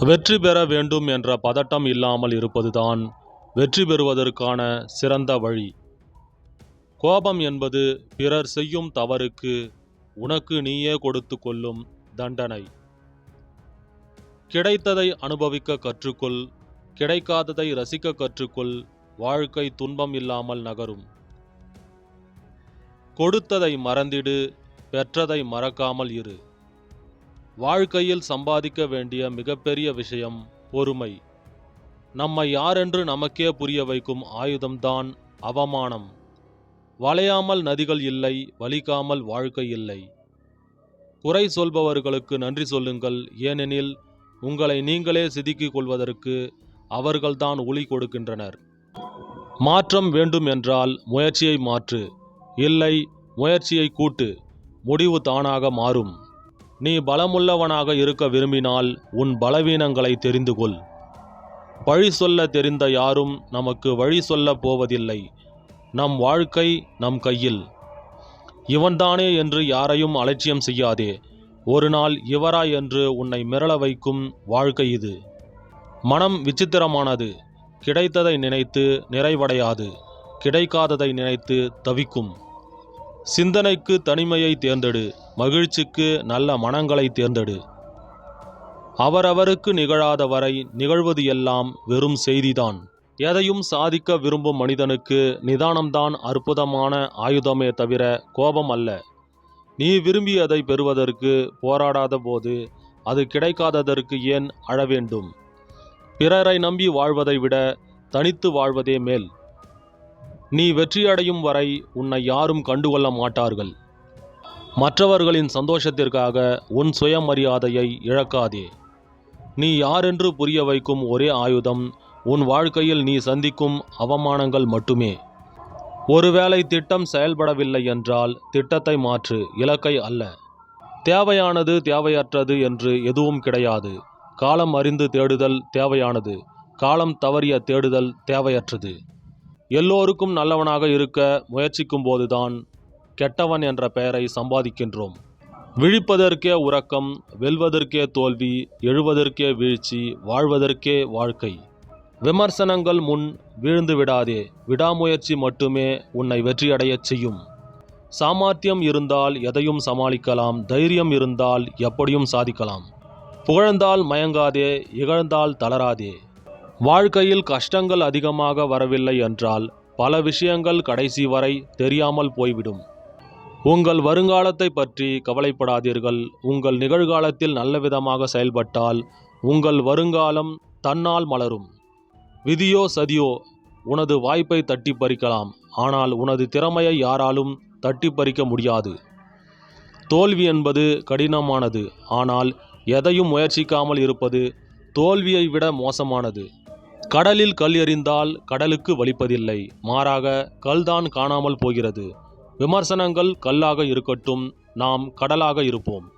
வெற்றி பெற வேண்டும் என்ற பதட்டம் இல்லாமல் இருப்பதுதான் வெற்றி பெறுவதற்கான சிறந்த வழி. கோபம் என்பது பிறர் செய்யும் தவறுக்கு உனக்கு நீயே கொடுத்து கொள்ளும் தண்டனை. கிடைத்ததை அனுபவிக்க கற்றுக்கொள் கிடைக்காததை ரசிக்க கற்றுக்கொள் வாழ்க்கை துன்பம் இல்லாமல் நகரும். கொடுத்ததை மறந்திடு பெற்றதை மறக்காமல் இரு. வாழ்க்கையில் சம்பாதிக்க வேண்டிய மிகப்பெரிய விஷயம் பொறுமை. நம்மை யாரென்று நமக்கே புரிய வைக்கும் ஆயுதம்தான் அவமானம். வளையாமல் நதிகள் இல்லை வலிக்காமல் வாழ்க்கை இல்லை. குறை சொல்பவர்களுக்கு நன்றி சொல்லுங்கள் ஏனெனில் உங்களை நீங்களே சிதுக்கிக் கொள்வதற்கு அவர்கள்தான் ஒளி கொடுக்கின்றனர். மாற்றம் வேண்டும் என்றால் முயற்சியை மாற்று இல்லை முயற்சியை கூட்டு முடிவு தானாக மாறும். நீ பலமுள்ளவனாக இருக்க விரும்பினால் உன் பலவீனங்களை தெரிந்து கொள் பழி சொல்ல தெரிந்த யாரும் நமக்கு வழி சொல்லப் போவதில்லை. நம் வாழ்க்கை நம் கையில். இவன்தானே என்று யாரையும் அலட்சியம் செய்யாதே. ஒரு நாள் இவரா என்று உன்னை மிரள வைக்கும் வாழ்க்கை இது. மனம் விசித்திரமானது. கிடைத்ததை நினைத்து நிறைவடையாது. கிடைக்காததை நினைத்து தவிக்கும். சிந்தனைக்கு தனிமையை தேர்ந்தெடு மகிழ்ச்சிக்கு நல்ல மனங்களை தேர்ந்தெடு. அவரவருக்கு நிகழாத வரை நிகழ்வது எல்லாம் வெறும் செய்திதான். எதையும் சாதிக்க விரும்பும் மனிதனுக்கு நிதானம்தான் அற்புதமான ஆயுதமே தவிர கோபம் அல்ல. நீ விரும்பியதை பெறுவதற்கு போராடாத போது அது கிடைக்காததற்கு ஏன் அழ வேண்டும்? பிறரை நம்பி வாழ்வதை விட தனித்து வாழ்வதே மேல். நீ வெற்றியடையும் வரை உன்னை யாரும் கண்டுகொள்ள மாட்டார்கள். மற்றவர்களின் சந்தோஷத்திற்காக உன் சுயமரியாதையை இழக்காதே. நீ யாரென்று புரிய வைக்கும் ஒரே ஆயுதம் உன் வாழ்க்கையில் நீ சந்திக்கும் அவமானங்கள் மட்டுமே. ஒருவேளை திட்டம் செயல்படவில்லை என்றால் திட்டத்தை மாற்று இலக்கை அல்ல. தேவையானது தேவையற்றது என்று எதுவும் கிடையாது. காலம் அறிந்து தேடுதல் தேவையானது காலம் தவறிய தேடுதல் தேவையற்றது. எல்லோருக்கும் நல்லவனாக இருக்க முயற்சிக்கும் போதுதான் கெட்டவன் என்ற பெயரை சம்பாதிக்கின்றோம். விழிப்பதற்கே உறக்கம் வெல்வதற்கே தோல்வி எழுவதற்கே வீழ்ச்சி வாழ்வதற்கே வாழ்க்கை. விமர்சனங்கள் முன் வீழ்ந்து விடாதே விடாமுயற்சி மட்டுமே உன்னை வெற்றியடையச் செய்யும். சாமர்த்தியம் இருந்தால் எதையும் சமாளிக்கலாம் தைரியம் இருந்தால் எப்படியும் சாதிக்கலாம். புகழ்ந்தால் மயங்காதே இகழ்ந்தால் தளராதே. வாழ்க்கையில் கஷ்டங்கள் அதிகமாக வரவில்லை என்றால் பல விஷயங்கள் கடைசி வரை தெரியாமல் போய்விடும். உங்கள் வருங்காலத்தை பற்றி கவலைப்படாதீர்கள். உங்கள் நிகழ்காலத்தில் நல்ல விதமாக செயல்பட்டால் உங்கள் வருங்காலம் தன்னால் மலரும். விதியோ சதியோ உனது வாய்ப்பை தட்டி பறிக்கலாம். ஆனால் உனது திறமையை யாராலும் தட்டி பறிக்க முடியாது. தோல்வி என்பது கடினமானது. ஆனால் எதையும் முயற்சிக்காமல் இருப்பது தோல்வியை விட மோசமானது. கடலில் கல் எறிந்தால் கடலுக்கு வலிப்பதில்லை. மாறாக கல்தான் காணாமல் போகிறது. விமர்சனங்கள் கல்லாக இருக்கட்டும் நாம் கடலாக இருப்போம்.